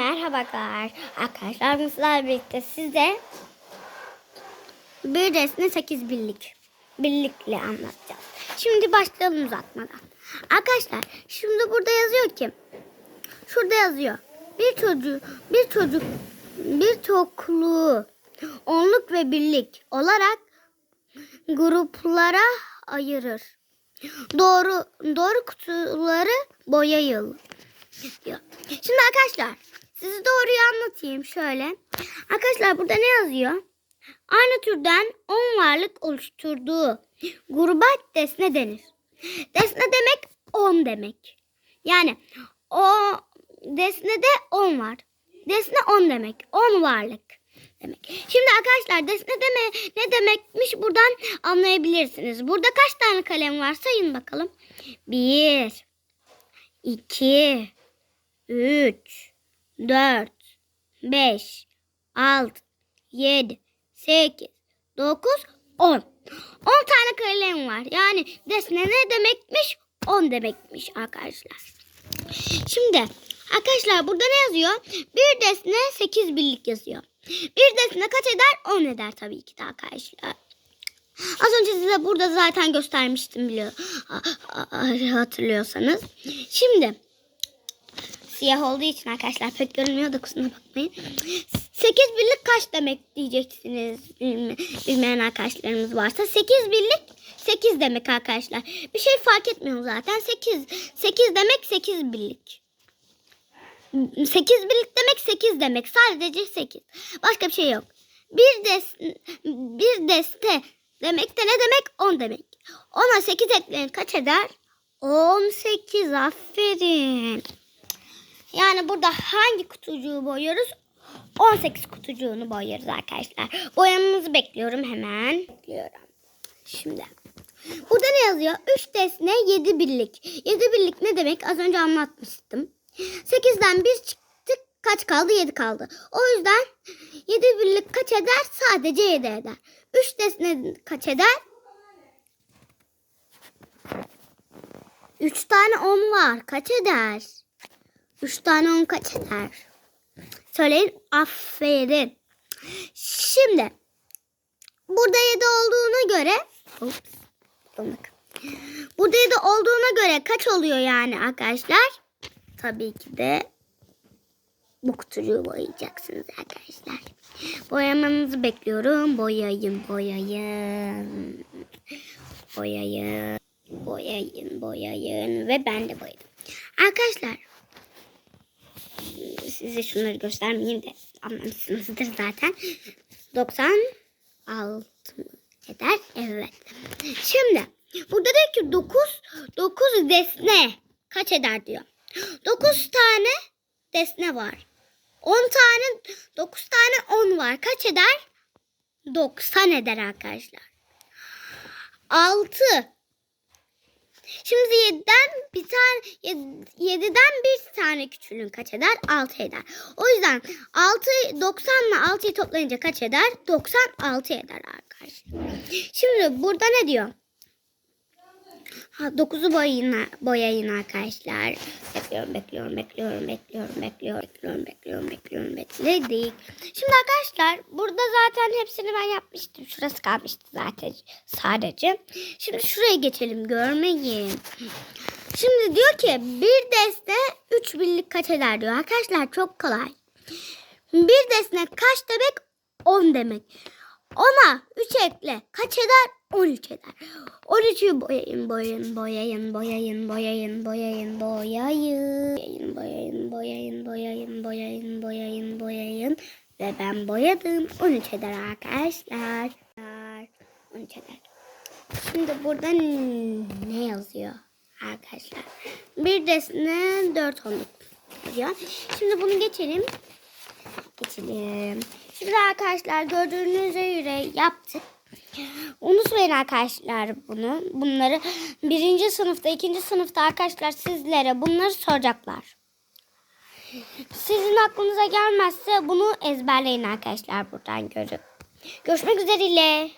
Merhabalar arkadaşlar sizlerle birlikte size bir resme 8 birlik birlikle anlatacağız. Şimdi başlayalım uzatmadan. Arkadaşlar şimdi burada yazıyor ki şurada yazıyor. Bir çocuk bir çocuk bir çokluğu onluk ve birlik olarak gruplara ayırır. Doğru doğru kutuları diyor. Şimdi arkadaşlar sizi doğruyu anlatayım şöyle. Arkadaşlar burada ne yazıyor? Aynı türden 10 varlık oluşturduğu gruba desne denir. Desne demek 10 demek. Yani o desnede 10 var. Desne 10 demek. 10 varlık demek. Şimdi arkadaşlar desne deme ne demekmiş buradan anlayabilirsiniz. Burada kaç tane kalem var sayın bakalım. 1 2 3 4 5 6 7 8 9 10 10 tane kalem var. Yani desne ne demekmiş? 10 demekmiş arkadaşlar. Şimdi arkadaşlar burada ne yazıyor? Bir desne 8 birlik yazıyor. Bir desne kaç eder? 10 eder tabii ki de arkadaşlar. Az önce size burada zaten göstermiştim biliyor hatırlıyorsanız. Şimdi siyah olduğu için arkadaşlar pek görünmüyor da kusura bakmayın. 8 birlik kaç demek diyeceksiniz bilme- bilmeyen arkadaşlarımız varsa. 8 birlik 8 demek arkadaşlar. Bir şey fark etmiyor zaten. 8 8 demek 8 birlik. 8 birlik demek 8 demek. Sadece 8. Başka bir şey yok. Bir des bir deste demek de ne demek? 10 demek. 10'a 8 ekleyin kaç eder? 18 aferin. Yani burada hangi kutucuğu boyuyoruz? 18 kutucuğunu boyuyoruz arkadaşlar. Boyamamızı bekliyorum hemen. Bekliyorum. Şimdi. Burada ne yazıyor? 3 desne 7 birlik. 7 birlik ne demek? Az önce anlatmıştım. 8'den 1 çıktı. Kaç kaldı? 7 kaldı. O yüzden 7 birlik kaç eder? Sadece 7 eder. 3 desne kaç eder? 3 tane 10 var. Kaç eder? 3 tane 10 kaç eder? Söyleyin. Aferin. Şimdi burada 7 olduğuna göre Ups. Burada 7 olduğuna göre kaç oluyor yani arkadaşlar? Tabii ki de bu kutucuğu boyayacaksınız arkadaşlar. Boyamanızı bekliyorum. Boyayın, boyayın. Boyayın, boyayın, boyayın. Ve ben de boyadım. Arkadaşlar size şunları göstermeyeyim de anlamışsınızdır zaten. 96 mı eder? Evet. Şimdi burada diyor ki 9 9 desne kaç eder diyor. 9 tane desne var. 10 tane 9 tane 10 var. Kaç eder? 90 eder arkadaşlar. 6 Şimdi 7'den bir tane 7'den bir tane küçülün kaç eder? 6 eder. O yüzden 6 90 ile 6'yı toplayınca kaç eder? 96 eder arkadaşlar. Şimdi burada ne diyor? Ha, 9'u boyayın, boyayın arkadaşlar. Bekliyorum, bekliyorum, bekliyorum, bekliyorum, bekliyorum, bekliyorum, bekliyorum, bekliyorum, bekledik. Şimdi arkadaşlar burada zaten hepsini ben yapmıştım. Şurası kalmıştı zaten sadece. Şimdi şuraya geçelim görmeyin. Şimdi diyor ki bir deste 3 birlik kaç eder diyor. Arkadaşlar çok kolay. Bir desne kaç demek? 10 demek. Ona 3 ekle. Kaç eder? 13 eder. 13'ü boyayın, boyayın, boyayın, boyayın, boyayın, boyayın, boyayın. Boyayın, boyayın, boyayın, boyayın, boyayın, boyayın. Ve ben boyadım. 13 eder arkadaşlar. 13 eder. Şimdi burada ne yazıyor arkadaşlar? Bir desne 4 onluk yazıyor. Şimdi bunu geçelim. Geçelim. Şimdi arkadaşlar gördüğünüz üzere yaptık. Unutmayın arkadaşlar bunu. Bunları birinci sınıfta, ikinci sınıfta arkadaşlar sizlere bunları soracaklar. Sizin aklınıza gelmezse bunu ezberleyin arkadaşlar buradan görüp. Görüşmek üzere.